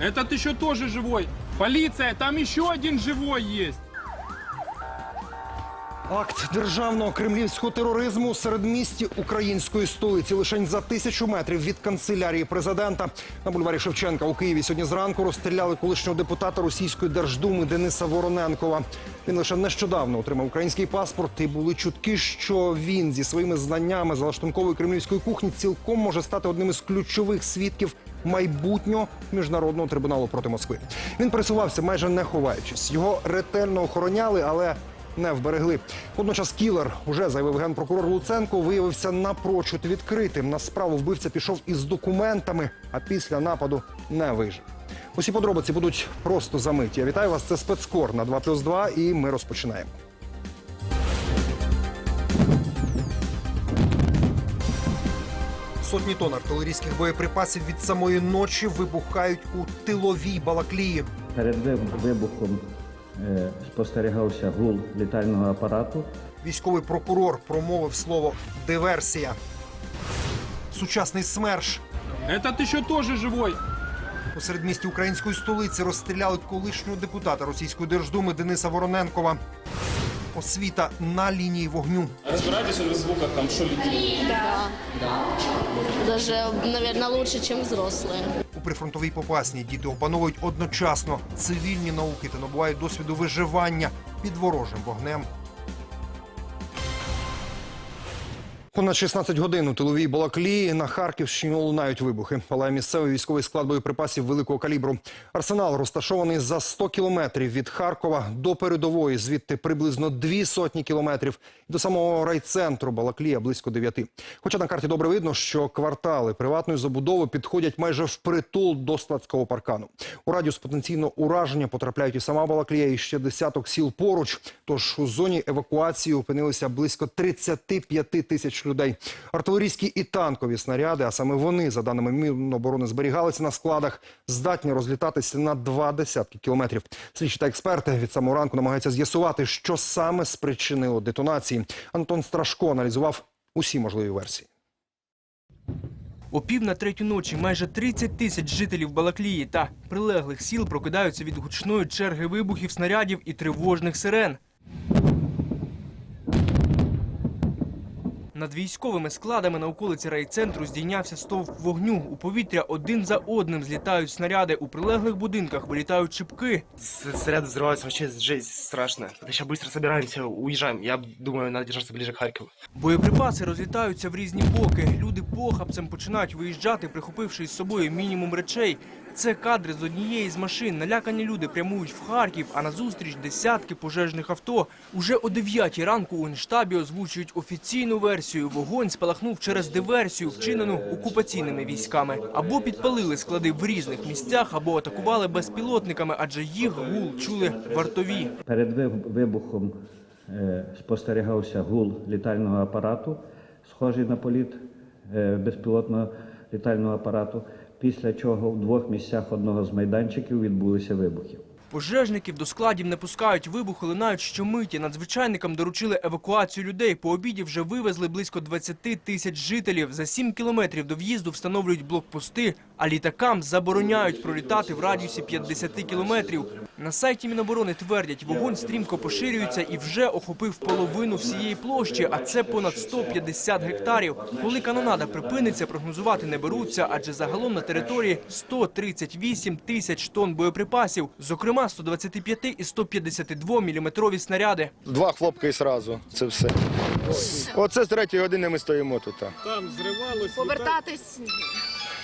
Этот еще тоже живой. Полиция, там еще один живой есть. Акт державного кремлівського тероризму у середмісті української столиці лишень за тисячу метрів від канцелярії президента на бульварі Шевченка у Києві сьогодні зранку розстріляли колишнього депутата російської держдуми Дениса Вороненкова. Він лише нещодавно отримав український паспорт, і були чутки, що він зі своїми знаннями залаштункової кремлівської кухні цілком може стати одним із ключових свідків майбутнього міжнародного трибуналу проти Москви. Він пересувався майже не ховаючись. Його ретельно охороняли, але не вберегли. Водночас кілер, уже заявив генпрокурор Луценко, виявився напрочуд відкритим. На справу вбивця пішов із документами, а після нападу не вижив. Усі подробиці будуть просто за мить. Я вітаю вас. Це спецкор на 2 плюс 2 і ми розпочинаємо. Сотні тонн артилерійських боєприпасів від самої ночі вибухають у тиловій Балаклії. Перед вибухом е, спостерігався гул літального апарату. Військовий прокурор промовив слово диверсія. Сучасний смерш Этот еще тоже живой. у середмісті української столиці розстріляли колишнього депутата російської держдуми Дениса Вороненкова. Освіта на лінії вогню. Розбираєтеся в звуках, там что летит? Даже, мабуть, лучше, ніж взрослі. У прифронтовій попасні діти опановують одночасно цивільні науки та набувають досвіду виживання під ворожим вогнем. Понад 16 годин у тиловій Балаклії на Харківщині лунають вибухи. Палає місцевий військовий склад боєприпасів великого калібру. Арсенал розташований за 100 кілометрів від Харкова до передової, звідти приблизно дві сотні кілометрів. До самого райцентру Балаклія близько дев'яти. Хоча на карті добре видно, що квартали приватної забудови підходять майже впритул до складського паркану. У радіус потенційного ураження потрапляють і сама Балаклія, і ще десяток сіл поруч. Тож у зоні евакуації опинилися близько 35 тисяч людей. Артилерійські і танкові снаряди, а саме вони, за даними Міноборони, зберігалися на складах, здатні розлітатися на два десятки кілометрів. Слідчі та експерти від самого ранку намагаються з'ясувати, що саме спричинило детонації. Антон Страшко аналізував усі можливі версії. О пів на третю ночі майже 30 тисяч жителів Балаклії та прилеглих сіл прокидаються від гучної черги вибухів снарядів і тривожних сирен. Над військовими складами на околиці райцентру здійнявся стовп вогню. У повітря один за одним злітають снаряди. У прилеглих будинках вилітають шибки. С- Снаряды взрываются, вообще жесть страшно. Сейчас быстро собираемся, уезжаем. Я думаю, надо держаться ближе к Харькову. Боєприпаси розлітаються в різні боки. Люди похапцем починають виїжджати, прихопивши із собою мінімум речей. Це кадри з однієї з машин. Налякані люди прямують в Харків, а назустріч десятки пожежних авто. Уже о 9 ранку у Генштабі озвучують офіційну версію. Вогонь спалахнув через диверсію, вчинену окупаційними військами. Або підпалили склади в різних місцях, або атакували безпілотниками, адже їх гул чули вартові. Перед вибухом е, спостерігався гул літального апарату, схожий на політ е, безпілотного літального апарату. Після чого в двох місцях одного з майданчиків відбулися вибухи. Пожежників до складів не пускають, вибухи линають щомиті. Надзвичайникам доручили евакуацію людей. По обіді вже вивезли близько 20 тисяч жителів. За 7 кілометрів до в'їзду встановлюють блокпости, а літакам забороняють пролітати в радіусі 50 кілометрів. На сайті Міноборони твердять, вогонь стрімко поширюється і вже охопив половину всієї площі, а це понад 150 гектарів. Коли канонада припиниться, прогнозувати не беруться, адже загалом на території 138 тисяч тонн боєприпасів, зокрема 125 і 152 міліметрові снаряди. Два хлопки і сразу. Це все. Оце з третьої години ми стоїмо тут. Там взрывалось. Повертатись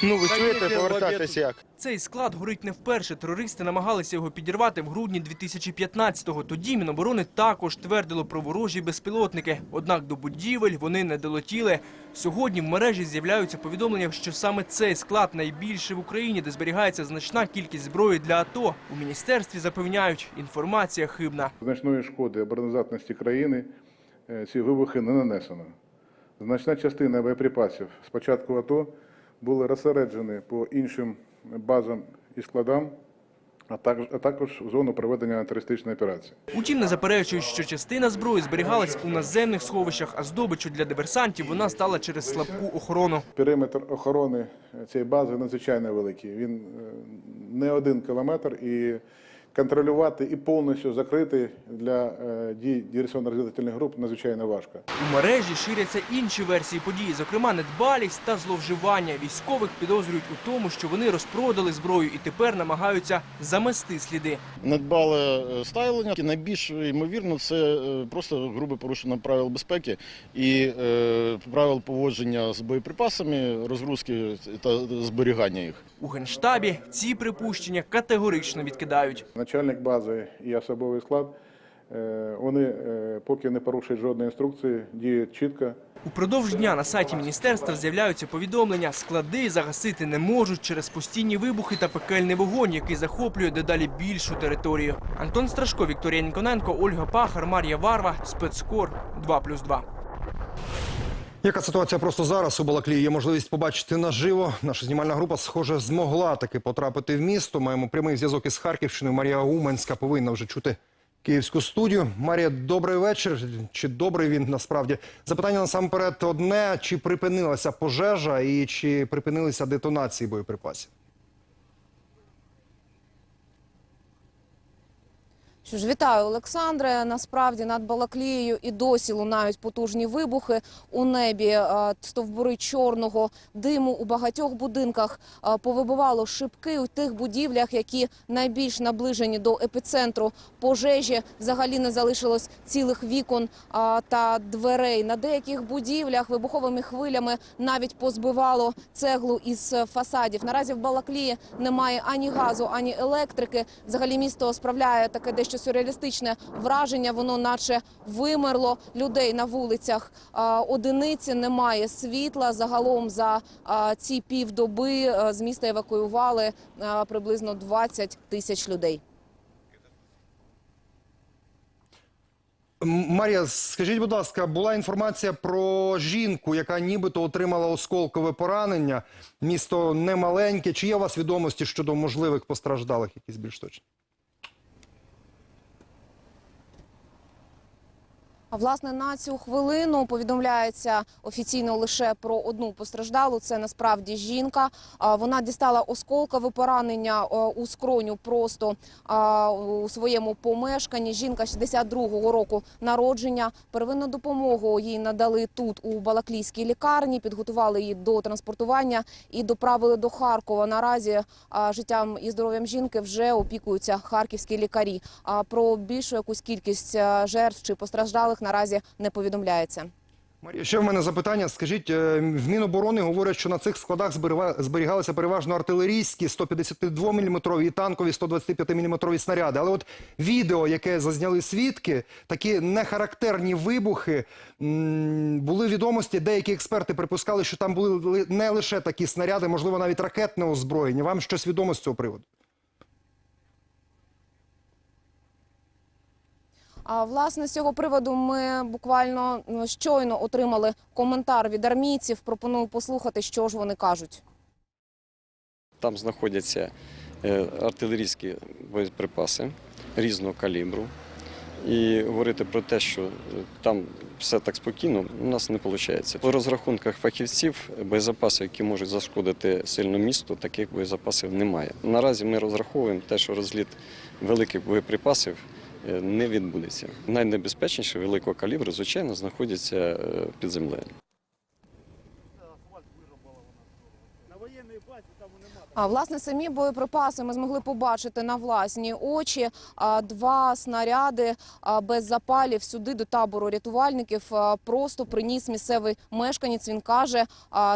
Ну, ви чуєте, повертатись як? Цей склад горить не вперше. Терористи намагалися його підірвати в грудні 2015-го. Тоді Міноборони також твердило про ворожі безпілотники. Однак до будівель вони не долетіли. Сьогодні в мережі з'являються повідомлення, що саме цей склад найбільший в Україні, де зберігається значна кількість зброї для АТО. У міністерстві запевняють, інформація хибна. Значної шкоди обороноздатності країни е, ці вибухи не нанесено. Значна частина боєприпасів з початку АТО були розсереджені по іншим базам і складам а також, в зону проведення антитерористичної операції. Утім, не заперечують, що частина зброї зберігалась у наземних сховищах, а здобичу для диверсантів вона стала через слабку охорону. Периметр охорони цієї бази надзвичайно великий. Він е, не один кілометр і контролювати і повністю закрити для е, дій диверсійно-розвідувальних груп надзвичайно важко. У мережі ширяться інші версії події, зокрема недбалість та зловживання. Військових підозрюють у тому, що вони розпродали зброю і тепер намагаються замести сліди. Недбале е, ставлення. Найбільш ймовірно, це е, просто грубе порушення правил безпеки і правил поводження з боєприпасами, розгрузки та зберігання їх. У генштабі ці припущення категорично відкидають. Начальник бази і особовий склад е, вони е, поки не порушують жодної інструкції, діють чітко. Упродовж дня на сайті міністерства з'являються повідомлення. Склади загасити не можуть через постійні вибухи та пекельний вогонь, який захоплює дедалі більшу територію. Антон Страшко, Вікторія Ніконенко, Ольга Пахар, Мар'я Варва, Спецкор 2+,2. Яка ситуація просто зараз у Балаклії? Є можливість побачити наживо. Наша знімальна група, схоже, змогла таки потрапити в місто. Маємо прямий зв'язок із Харківщиною. Марія Уменська повинна вже чути київську студію. Марія, добрий вечір. Чи добрий він насправді? Запитання насамперед одне: чи припинилася пожежа і чи припинилися детонації боєприпасів? Що ж, вітаю, Олександре. Насправді над Балаклією і досі лунають потужні вибухи у небі. е, Стовбури чорного диму у багатьох будинках е, повибивало шибки у тих будівлях, які найбільш наближені до епіцентру пожежі. Взагалі не залишилось цілих вікон та дверей. На деяких будівлях вибуховими хвилями навіть позбивало цеглу із фасадів. Наразі в Балаклії немає ані газу, ані електрики. Взагалі місто справляє таке дещо сюрреалістичне враження. Воно наче вимерло людей на вулицях. Одиниці немає світла. Загалом за ці півдоби е, з міста евакуювали а, приблизно 20 тисяч людей. Марія, скажіть, будь ласка, була інформація про жінку, яка нібито отримала осколкове поранення. Місто не маленьке. Чи є у вас відомості щодо можливих постраждалих, якісь більш точні? Власне на цю хвилину повідомляється офіційно лише про одну постраждалу. Це насправді жінка. Вона дістала осколкове поранення у скроню просто у своєму помешканні. Жінка 62-го року народження. Первинну допомогу їй надали тут у Балаклійській лікарні. Підготували її до транспортування і доправили до Харкова. Наразі життям і здоров'ям жінки вже опікуються харківські лікарі. А про більшу якусь кількість жертв чи постраждалих наразі не повідомляється. Марія, ще в мене запитання. Скажіть, е, в Міноборони говорять, що на цих складах зберіга- зберігалися переважно артилерійські 152-мм і танкові 125-мм снаряди. Але от відео, яке зазняли свідки, такі нехарактерні вибухи, були відомості. Деякі експерти припускали, що там були не лише такі снаряди, можливо, навіть ракетне озброєння. Вам щось відомо з цього приводу? А власне з цього приводу ми буквально ну, щойно отримали коментар від армійців. Пропоную послухати, що ж вони кажуть. Там знаходяться е, артилерійські боєприпаси різного калібру. І говорити про те, що е, там все так спокійно, у нас не виходить. По розрахунках фахівців боєзапаси, які можуть зашкодити сильно місту, таких боєзапасів немає. Наразі ми розраховуємо те, що розліт великих боєприпасів не відбудеться. Найнебезпечніше великого калібру, звичайно, знаходяться е, під землею. А власне самі боєприпаси ми змогли побачити на власні очі. Два снаряди без запалів сюди до табору рятувальників просто приніс місцевий мешканець. Він каже,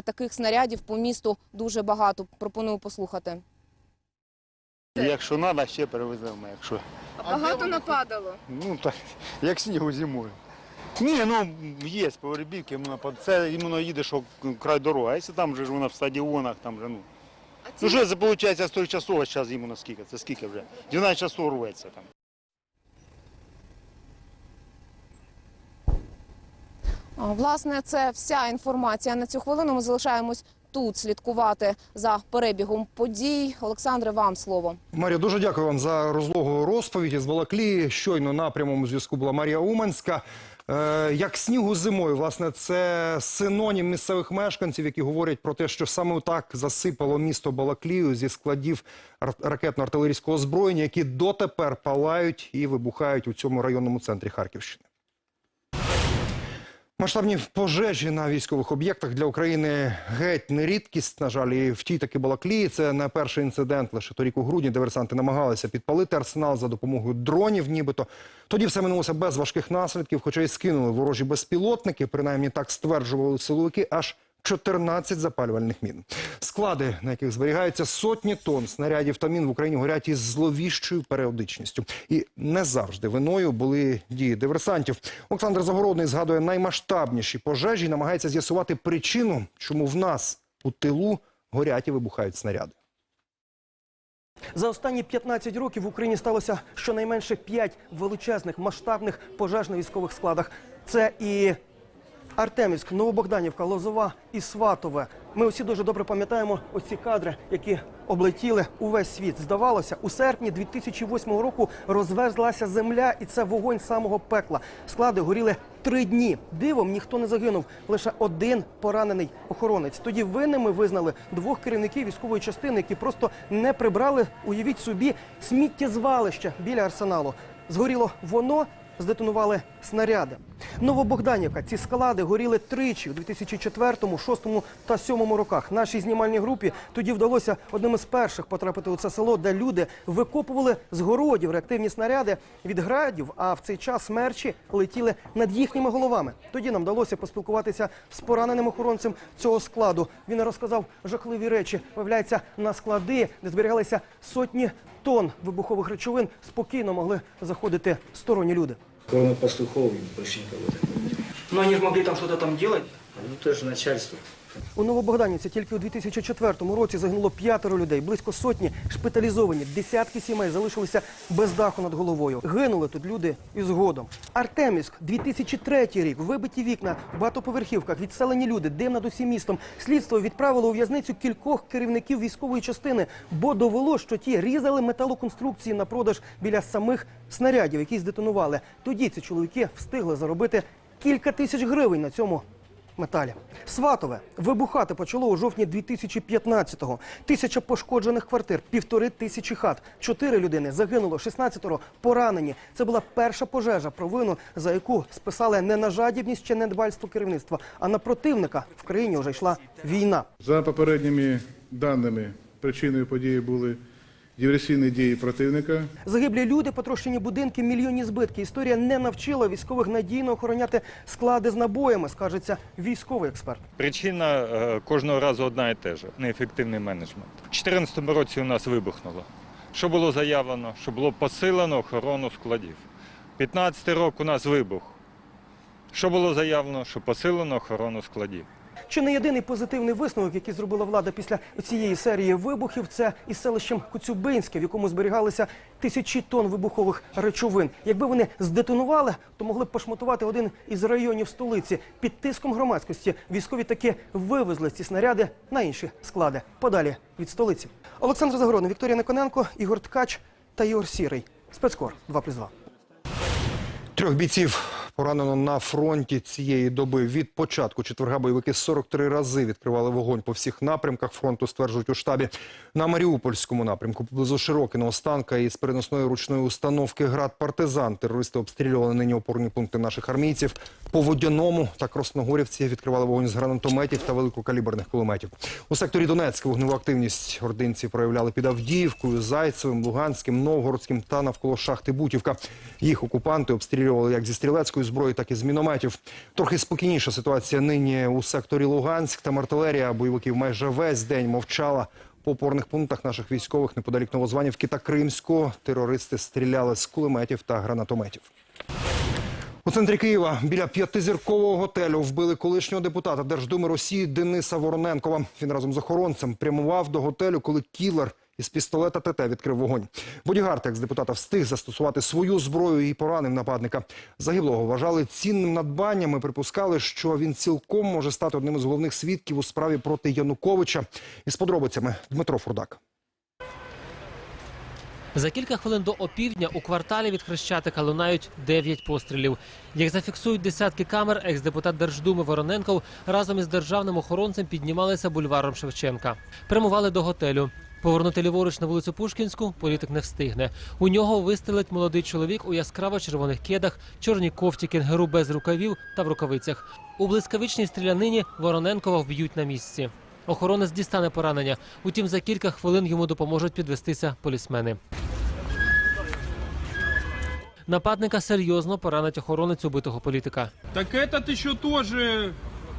таких снарядів по місту дуже багато. Пропоную послухати. Якщо треба, ще перевеземо, якщо. Багато нападало. Ну так, як снігу зимою. Ні, ну є погребівки, іменно по- це іменно їде, що край дороги. А якщо там же ж вона в стадіонах, там же, ну. Ну що це виходить з той часова зараз іменно скільки? Це скільки вже? 12 часов рветься там. Власне, це вся інформація на цю хвилину. Ми залишаємось тут слідкувати за перебігом подій. Олександре, вам слово. Марія, дуже дякую вам за розлогу розповідь із Балаклії. Щойно на прямому зв'язку була Марія Уманська. Е, як снігу зимою, власне, це синонім місцевих мешканців, які говорять про те, що саме так засипало місто Балаклію зі складів ар- ракетно-артилерійського озброєння, які дотепер палають і вибухають у цьому районному центрі Харківщини. Масштабні пожежі на військових об'єктах для України геть не рідкість. На жаль, і в тій таки Балаклії. Це не перший інцидент. Лише торік у грудні диверсанти намагалися підпалити арсенал за допомогою дронів. Нібито тоді все минулося без важких наслідків, хоча й скинули ворожі безпілотники. Принаймні так стверджували силовики. Аж 14 запалювальних мін. Склади, на яких зберігаються сотні тонн снарядів та мін в Україні, горять із зловіщою періодичністю. І не завжди виною були дії диверсантів. Олександр Загородний згадує наймасштабніші пожежі і намагається з'ясувати причину, чому в нас у тилу горять і вибухають снаряди. За останні 15 років в Україні сталося щонайменше 5 величезних масштабних пожеж на військових складах. Це і Артемівськ, Новобогданівка, Лозова і Сватове. Ми усі дуже добре пам'ятаємо ось ці кадри, які облетіли увесь світ. Здавалося, у серпні 2008 року розверзлася земля, і це вогонь самого пекла. Склади горіли три дні. Дивом ніхто не загинув. Лише один поранений охоронець. Тоді винними визнали двох керівників військової частини, які просто не прибрали, уявіть собі, сміттєзвалище біля арсеналу. Згоріло воно, здетонували снаряди. Новобогданівка. Ці склади горіли тричі у 2004, 2006 та 2007 роках. Нашій знімальній групі тоді вдалося одним із перших потрапити у це село, де люди викопували з городів реактивні снаряди від градів, а в цей час смерчі летіли над їхніми головами. Тоді нам вдалося поспілкуватися з пораненим охоронцем цього складу. Він розказав жахливі речі. Виявляється, на склади, де зберігалися сотні тонн вибухових речовин, спокійно могли заходити сторонні люди. Кроме пастухов, больше никого. Ну, они же могли там что-то там делать. Ну, тоже начальство. У Новобогданівці тільки у 2004 році загинуло п'ятеро людей, близько сотні шпиталізовані, десятки сімей залишилися без даху над головою. Гинули тут люди і згодом. Артемівськ, 2003 рік, вибиті вікна в багатоповерхівках, відселені люди, дим над усім містом. Слідство відправило у в'язницю кількох керівників військової частини, бо довело, що ті різали металоконструкції на продаж біля самих снарядів, які здетонували. Тоді ці чоловіки встигли заробити кілька тисяч гривень на цьому металі. Сватове вибухати почало у жовтні 2015-го. Тисяча пошкоджених квартир, півтори тисячі хат. Чотири людини загинуло, 16-ро поранені. Це була перша пожежа, провину за яку списали не на жадібність чи недбальство керівництва, а на противника. В країні вже йшла війна. За попередніми даними, причиною події були диверсійні дії противника. Загиблі люди, потрощені будинки, мільйонні збитки. Історія не навчила військових надійно охороняти склади з набоями, скажеться військовий експерт. Причина е, кожного разу одна і те ж неефективний менеджмент. У 2014 році у нас вибухнуло. Що було заявлено? Що було посилено охорону складів. 15 рік у нас вибух. Що було заявлено? Що посилено охорону складів. Чи не єдиний позитивний висновок, який зробила влада після цієї серії вибухів, це із селищем Коцюбинське, в якому зберігалися тисячі тонн вибухових речовин. Якби вони здетонували, то могли б пошматувати один із районів столиці. Під тиском громадськості військові таки вивезли ці снаряди на інші склади подалі від столиці. Олександр Загородний, Вікторія Никоненко, Ігор Ткач та Ігор Сірий. Спецкор 2+,2. Трьох бійців поранено на фронті цієї доби. Від початку четверга бойовики 43 рази відкривали вогонь по всіх напрямках фронту, стверджують у штабі. На Маріупольському напрямку поблизу Широкиного Останка із переносної ручної установки «Град Партизан» терористи обстрілювали нині опорні пункти наших армійців. По Водяному та Красногорівці відкривали вогонь з гранатометів та великокаліберних кулеметів. У секторі Донецька вогневу активність ординці проявляли під Авдіївкою, Зайцевим, Луганським, Новгородським та навколо шахти Бутівка. Їх окупанти обстрілювали як зі стрілецької зброї, так і з мінометів. Трохи спокійніша ситуація нині у секторі Луганськ. Там артилерія бойовиків майже весь день мовчала. По опорних пунктах наших військових неподалік Новозванівки та Кримського терористи стріляли з кулеметів та гранатометів. У центрі Києва біля п'ятизіркового готелю вбили колишнього депутата Держдуми Росії Дениса Вороненкова. Він разом з охоронцем прямував до готелю, коли кілер із пістолета ТТ відкрив вогонь. Бодігард, екс-депутата, встиг застосувати свою зброю і поранив нападника. Загиблого вважали цінним надбанням і припускали, що він цілком може стати одним із головних свідків у справі проти Януковича. Із подробицями Дмитро Фурдак. За кілька хвилин до опівдня у кварталі від Хрещатика лунають дев'ять пострілів. Як зафіксують десятки камер, екс-депутат Держдуми Вороненков разом із державним охоронцем піднімалися бульваром Шевченка. Прямували до готелю. Повернути ліворуч на вулицю Пушкінську політик не встигне. У нього вистрелить молодий чоловік у яскраво червоних кедах, чорній кофті кенгуру без рукавів та в рукавицях. У блискавичній стрілянині Вороненкова вб'ють на місці. Охоронець дістане поранення. Утім, за кілька хвилин йому допоможуть підвестися полісмени. Нападника серйозно поранить охоронець убитого політика. Так этот еще тоже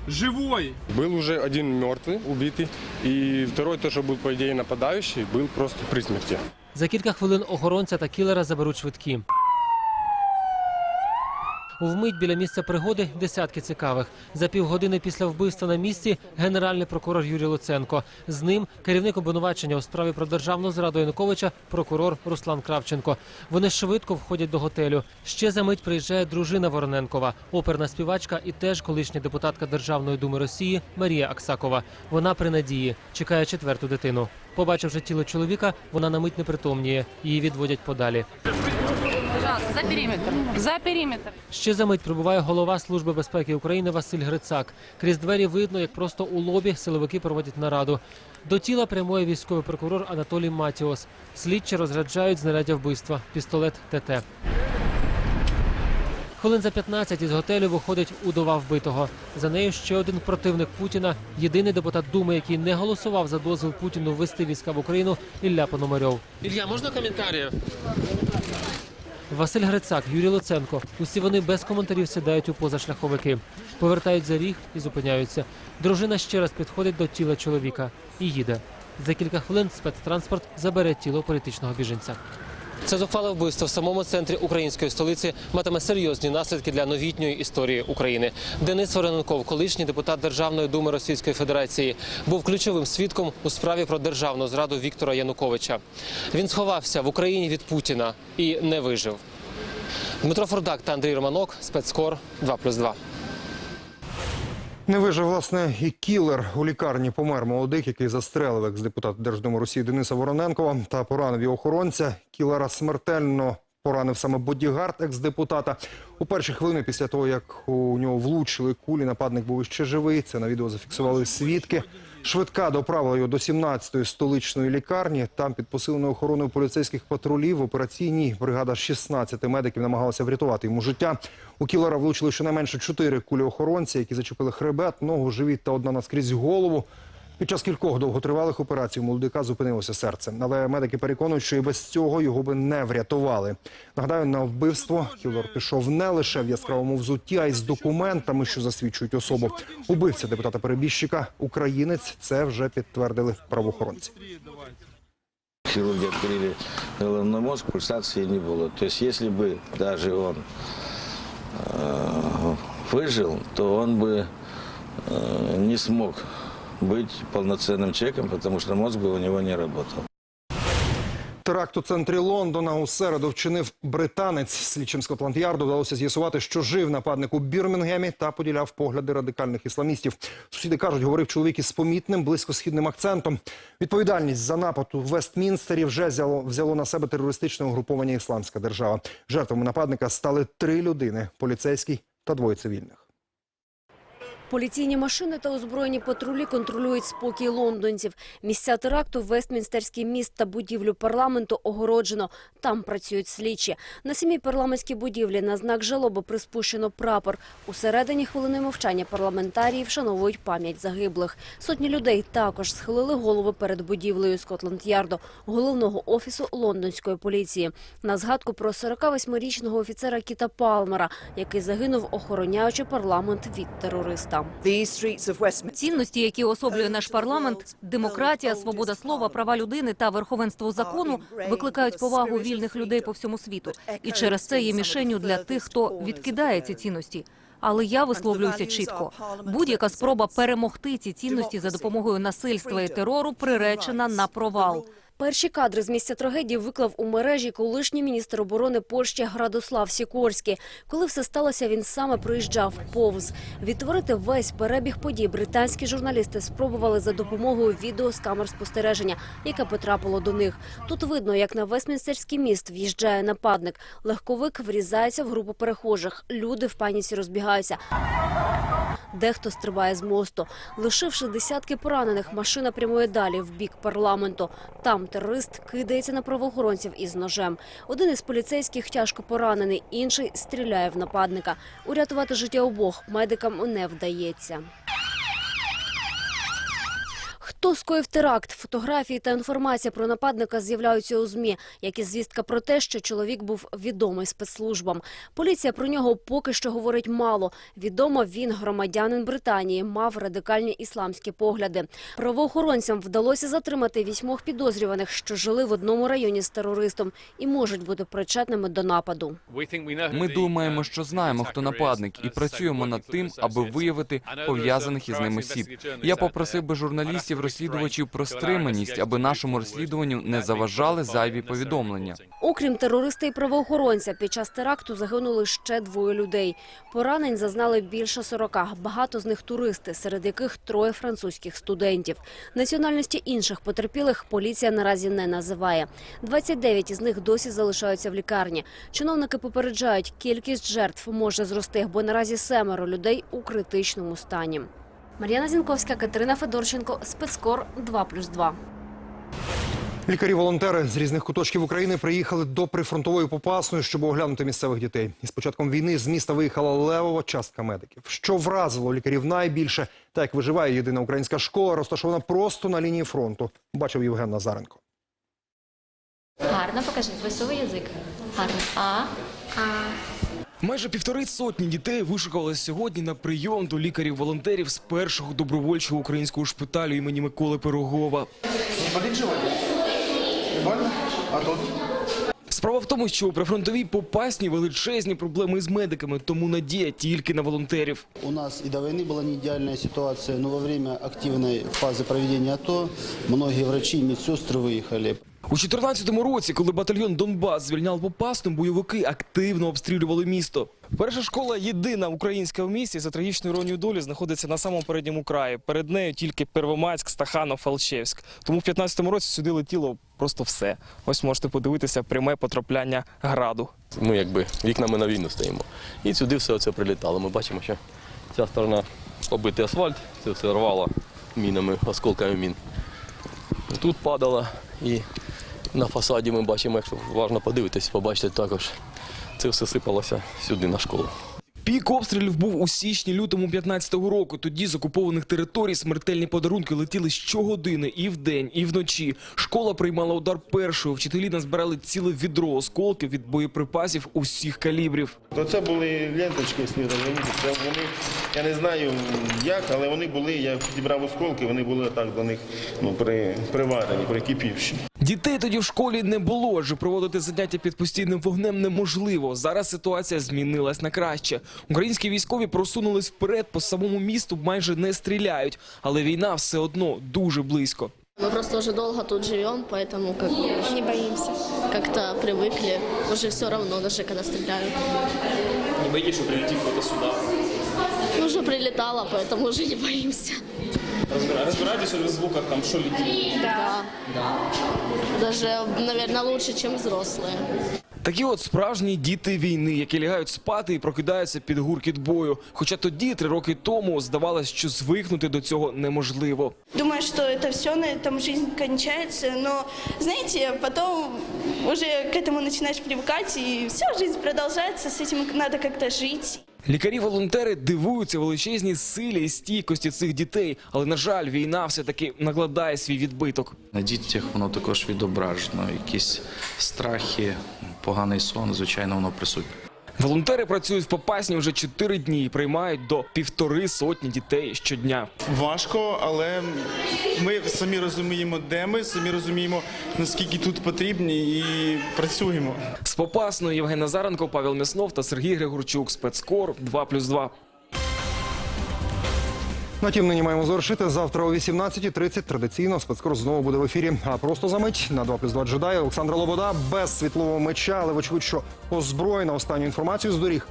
живой. Был уже один мертвый, убитый, и второй тоже был, по идее, нападающий, был просто при смерти. За кілька хвилин охоронця та кілера заберуть швидкі. Вмить біля місця пригоди десятки цікавих. За півгодини після вбивства на місці генеральний прокурор Юрій Луценко. З ним керівник обвинувачення у справі про державну зраду Януковича, прокурор Руслан Кравченко. Вони швидко входять до готелю. Ще за мить приїжджає дружина Вороненкова, оперна співачка і теж колишня депутатка Державної думи Росії Марія Аксакова. Вона при надії чекає четверту дитину. Побачивши тіло чоловіка, вона на мить не притомніє. Її відводять подалі. Пожалуйста, за периметр. За периметр. Ще за мить прибуває голова Служби безпеки України Василь Грицак. Крізь двері видно, як просто у лобі силовики проводять нараду. До тіла прямує військовий прокурор Анатолій Матіос. Слідчі розряджають знаряддя вбивства пістолет ТТ. Хвилин за 15 із готелю виходить удова вбитого. За нею ще один противник Путіна, єдиний депутат Думи, який не голосував за дозвіл Путіну ввести війська в Україну, Ілля Пономарьов. Ілля, можна коментарі? Василь Грицак, Юрій Луценко. Усі вони без коментарів сідають у позашляховики, повертають за ріг і зупиняються. Дружина ще раз підходить до тіла чоловіка і їде. За кілька хвилин спецтранспорт забере тіло політичного біженця. Це зухвале вбивство в самому центрі української столиці матиме серйозні наслідки для новітньої історії України. Денис Вороненков, колишній депутат Державної думи Російської Федерації, був ключовим свідком у справі про державну зраду Віктора Януковича. Він сховався в Україні від Путіна і не вижив. Дмитро Фордак та Андрій Романок, спецкор 2+,2. Не вижив, власне, і кілер у лікарні помер молодик, який застрелив екс-депутат Держдуми Росії Дениса Вороненкова та поранив його охоронця. Кілера смертельно поранив саме бодігард екс-депутата. У перші хвилини після того, як у нього влучили кулі, нападник був іще живий. Це на відео зафіксували свідки. Швидка доправила його до 17-ї столичної лікарні. Там під посиленою охороною поліцейських патрулів в операційній бригада 16 медиків намагалася врятувати йому життя. У кілера влучили щонайменше чотири кулі охоронця, які зачепили хребет, ногу, живіт та одна наскрізь голову. Під час кількох довготривалих операцій у молодика зупинилося серце. Але медики переконують, що і без цього його би не врятували. Нагадаю, на вбивство кілер пішов не лише в яскравому взутті, а й з документами, що засвідчують особу. Убивця депутата перебіжчика українець. Це вже підтвердили правоохоронці. Хирурги открыли головной мозг, пульсации не было. То есть если бы даже он э, выжил, то он бы э, не смог быть полноценным человеком, потому что мозг бы у него не работал. Теракт у центрі Лондона у середу вчинив британець. Слідчим Скотланд-Ярду вдалося з'ясувати, що жив нападник у Бірмінгемі та поділяв погляди радикальних ісламістів. Сусіди кажуть, говорив чоловік із помітним близькосхідним акцентом. Відповідальність за напад у Вестмінстері вже взяло, взяло на себе терористичне угруповання Ісламська держава. Жертвами нападника стали три людини: поліцейський та двоє цивільних. Поліційні машини та озброєні патрулі контролюють спокій лондонців. Місця теракту, Вестмінстерський міст та будівлю парламенту огороджено. Там працюють слідчі. На самій парламентській будівлі на знак жалоби приспущено прапор. Усередині хвилини мовчання парламентарії вшановують пам'ять загиблих. Сотні людей також схилили голови перед будівлею Скотланд-Ярду, головного офісу лондонської поліції. На згадку про 48-річного офіцера Кіта Палмера, який загинув, охороняючи парламент від терориста. Цінності, які особлює наш парламент, демократія, свобода слова, права людини та верховенство закону викликають повагу вільних людей по всьому світу. І через це є мішенню для тих, хто відкидає ці цінності. Але я висловлююся чітко. Будь-яка спроба перемогти ці цінності за допомогою насильства і терору приречена на провал. Перші кадри з місця трагедії виклав у мережі колишній міністр оборони Польщі Градослав Сікорський. Коли все сталося, він саме проїжджав повз. Відтворити весь перебіг подій британські журналісти спробували за допомогою відео з камер спостереження, яке потрапило до них. Тут видно, як на Вестмінстерський міст в'їжджає нападник. Легковик врізається в групу перехожих. Люди в паніці розбігаються. Дехто стрибає з мосту. Лишивши десятки поранених, машина прямує далі в бік парламенту. Там терорист кидається на правоохоронців із ножем. Один із поліцейських тяжко поранений, інший стріляє в нападника. Урятувати життя обох медикам не вдається. Хто скоїв теракт? Фотографії та інформація про нападника з'являються у змі, як і звістка про те, що чоловік був відомий спецслужбам. Поліція про нього поки що говорить мало. Відомо, він громадянин Британії, мав радикальні ісламські погляди. Правоохоронцям вдалося затримати вісьмох підозрюваних, що жили в одному районі з терористом і можуть бути причетними до нападу. Ми думаємо, що знаємо, хто нападник, і працюємо над тим, аби виявити пов'язаних із ним осіб. Я попросив би журналістів, розслідувачів про стриманість, аби нашому розслідуванню не заважали зайві повідомлення. Окрім терориста і правоохоронця, під час теракту загинули ще двоє людей. Поранень зазнали більше 40, багато з них туристи, серед яких троє французьких студентів. Національності інших потерпілих поліція наразі не називає. 29 із них досі залишаються в лікарні. Чиновники попереджають, кількість жертв може зрости, бо наразі семеро людей у критичному стані. Мар'яна Зінковська, Катерина Федорченко, спецкор 2+,2. Лікарі-волонтери з різних куточків України приїхали до прифронтової Попасної, щоб оглянути місцевих дітей. Із початком війни з міста виїхала левова частка медиків. Що вразило лікарів найбільше, та як виживає єдина українська школа, розташована просто на лінії фронту. Бачив Євген Назаренко. Гарно покажи, висовий язик. Гарно. А. А. Майже півтори сотні дітей вишукувалися сьогодні на прийом до лікарів-волонтерів з першого добровольчого українського шпиталю імені Миколи Пирогова. Болит живот? Не больно? А тут? Справа в тому, що у прифронтовій попасні величезні проблеми з медиками, тому надія тільки на волонтерів. У нас и до войны была не идеальная ситуация, но во время активной фазы проведения АТО многие врачи и медсестры выехали. У 2014 році, коли батальйон Донбас звільняв Попасну, бойовики активно обстрілювали місто. Перша школа єдина українська в місті за трагічною іронією долі знаходиться на самому передньому краї. Перед нею тільки Первомайськ, Стаханов, Фалчевськ. Тому в 15 році сюди летіло просто все. Ось можете подивитися пряме потрапляння граду. Ми якби вікнами на війну стоїмо. І сюди все це прилітало. Ми бачимо, що ця сторона побитий асфальт, це все рвало мінами, осколками мін. Тут падало і на фасаді ми бачимо, якщо уважно подивитись, побачите також, це все сипалося сюди на школу. Пік обстрілів був у січні-лютому 15-го року. Тоді з окупованих територій смертельні подарунки летіли щогодини і вдень, і вночі. Школа приймала удар першою. Вчителі назбирали ціле відро осколків від боєприпасів усіх калібрів. То це були ленточки. Це вони, я не знаю як, але вони були, я підібрав осколки, вони були так до них ну, при, приварені, прикипівші. Дітей тоді в школі не було, адже проводити заняття під постійним вогнем неможливо. Зараз ситуація змінилась на краще. Українські військові просунулись вперед по самому місту, майже не стріляють, але війна все одно дуже близько. Мы просто уже долго тут живем, поэтому как не боимся. Как-то привыкли. Уже все равно, даже когда стреляют. Не боїтесь, що прилетить хтось сюди. Ну, Уже прилетало, поэтому уже не боимся. Розбираєтесь у звуках, там що летить? Да. Даже, наверное, лучше, чем взрослые. Такі от справжні діти війни, які лягають спати і прокидаються під гуркіт бою. Хоча тоді, три роки тому, здавалось, що звикнути до цього неможливо. Думаю, что это все, на этом жизнь кончается, но, знаете, потом уже к этому начинаешь привыкать, и все, жизнь продолжается, с этим надо как-то жить. Лікарі-волонтери дивуються величезній силі і стійкості цих дітей, але на жаль, війна все таки накладає свій відбиток. На дітях воно також відображено. Якісь страхи, поганий сон, звичайно, воно присутнє. Волонтери працюють в Попасні вже чотири дні і приймають до півтори сотні дітей щодня. Важко, але ми самі розуміємо, де ми, самі розуміємо, наскільки тут потрібні і працюємо. З Попасної Євген Назаренко, Павел Мяснов та Сергій Григорчук. Спецкор 2+,2. На тім нині маємо завершити. Завтра о 18.30 традиційно спецкор знову буде в ефірі. А просто за мить на 2 плюс 2 джедаї Олександра Лобода без світлового меча, але вочевидь, що озброєна останню інформацію з доріг